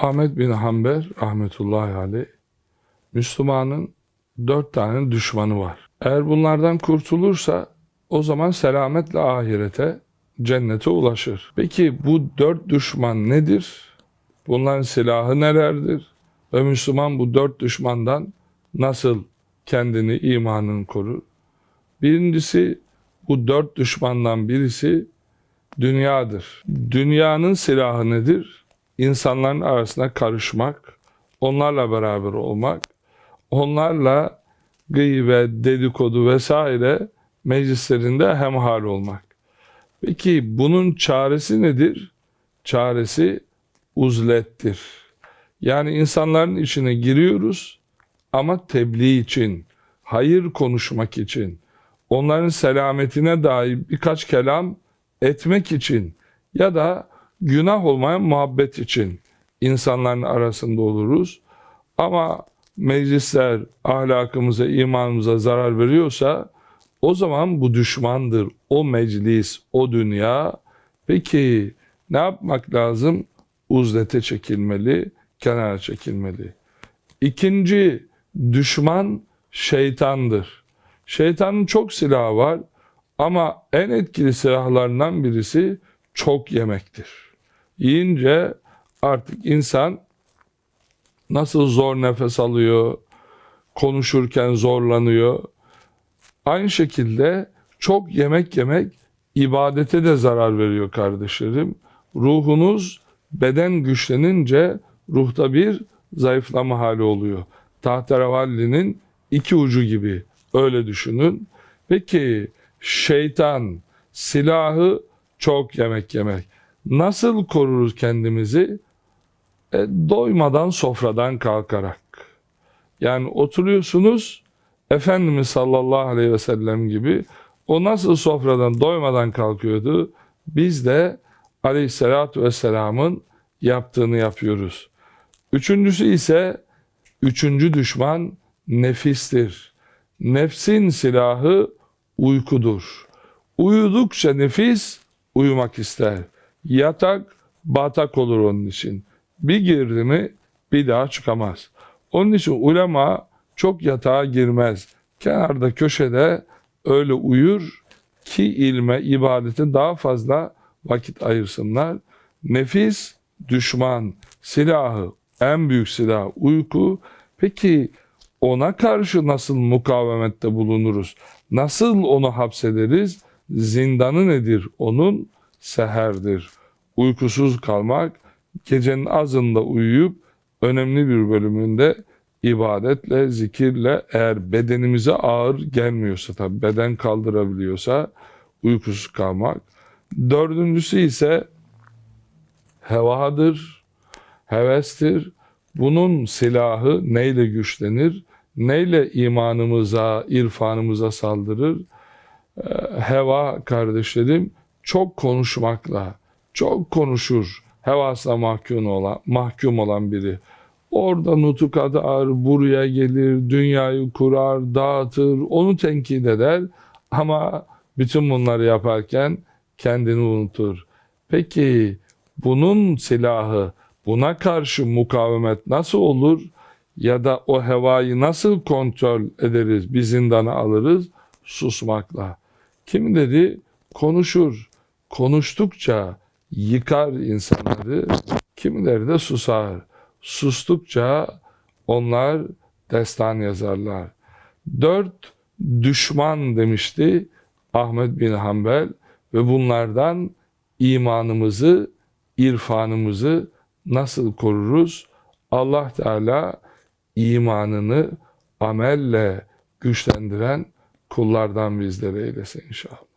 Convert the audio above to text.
Ahmet bin Hanbel rahmetullahi aleyh Müslümanın dört tane düşmanı var. Eğer bunlardan kurtulursa o zaman selametle ahirete, cennete ulaşır. Peki bu dört düşman nedir? Bunların silahı nelerdir? Ve Müslüman bu dört düşmandan nasıl kendini, imanını korur? Birincisi bu dört düşmandan birisi dünyadır. Dünyanın silahı nedir? İnsanların arasına karışmak, onlarla beraber olmak, onlarla gıybet, dedikodu vesaire meclislerinde hemhal olmak. Peki bunun çaresi nedir? Çaresi uzlettir. Yani insanların içine giriyoruz ama tebliğ için, hayır konuşmak için, onların selametine dair birkaç kelam etmek için ya da günah olmayan muhabbet için insanların arasında oluruz. Ama meclisler ahlakımıza, imanımıza zarar veriyorsa o zaman bu düşmandır. O meclis, o dünya. Peki ne yapmak lazım? Uzlete çekilmeli, kenara çekilmeli. İkinci düşman şeytandır. Şeytanın çok silahı var ama en etkili silahlarından birisi çok yemektir. Yiyince artık insan nasıl zor nefes alıyor, konuşurken zorlanıyor. Aynı şekilde çok yemek yemek ibadete de zarar veriyor kardeşlerim. Ruhunuz beden güçlenince ruhta bir zayıflama hali oluyor. Tahterevallinin iki ucu gibi öyle düşünün. Peki şeytan silahı çok yemek yemek. Nasıl koruruz kendimizi? E, doymadan sofradan kalkarak. Yani oturuyorsunuz Efendimiz sallallahu aleyhi ve sellem gibi o nasıl sofradan doymadan kalkıyordu? Biz de aleyhissalatü vesselamın yaptığını yapıyoruz. Üçüncüsü ise üçüncü düşman nefistir. Nefsin silahı uykudur. Uyudukça nefis uyumak ister. Yatak batak olur onun için. Bir girdi mi bir daha çıkamaz. Onun için ulema çok yatağa girmez. Kenarda köşede öyle uyur ki ilme, ibadete daha fazla vakit ayırsınlar. Nefis düşman, silahı, en büyük silah uyku. Peki ona karşı nasıl mukavemette bulunuruz? Nasıl onu hapsederiz? Zindanı nedir? Onun seherdir. Uykusuz kalmak, gecenin azında uyuyup önemli bir bölümünde ibadetle, zikirle eğer bedenimize ağır gelmiyorsa tabi beden kaldırabiliyorsa uykusuz kalmak. Dördüncüsü ise hevadır, hevestir. Bunun silahı neyle güçlenir? Neyle imanımıza, irfanımıza saldırır? Ee, heva kardeşlerim çok konuşmakla, çok konuşur. Hevasla mahkum olan, mahkum olan biri. Orada nutuk adar, buraya gelir, dünyayı kurar, dağıtır, onu tenkit eder. Ama bütün bunları yaparken kendini unutur. Peki bunun silahı, buna karşı mukavemet nasıl olur? Ya da o hevayı nasıl kontrol ederiz, bir zindana alırız? Susmakla. Kim dedi? Konuşur. Konuştukça yıkar insanları, kimileri de susar. Sustukça onlar destan yazarlar. Dört düşman demişti Ahmet bin Hanbel ve bunlardan imanımızı, irfanımızı nasıl koruruz? Allah Teala imanını amelle güçlendiren kullardan bizleri eylesin inşallah.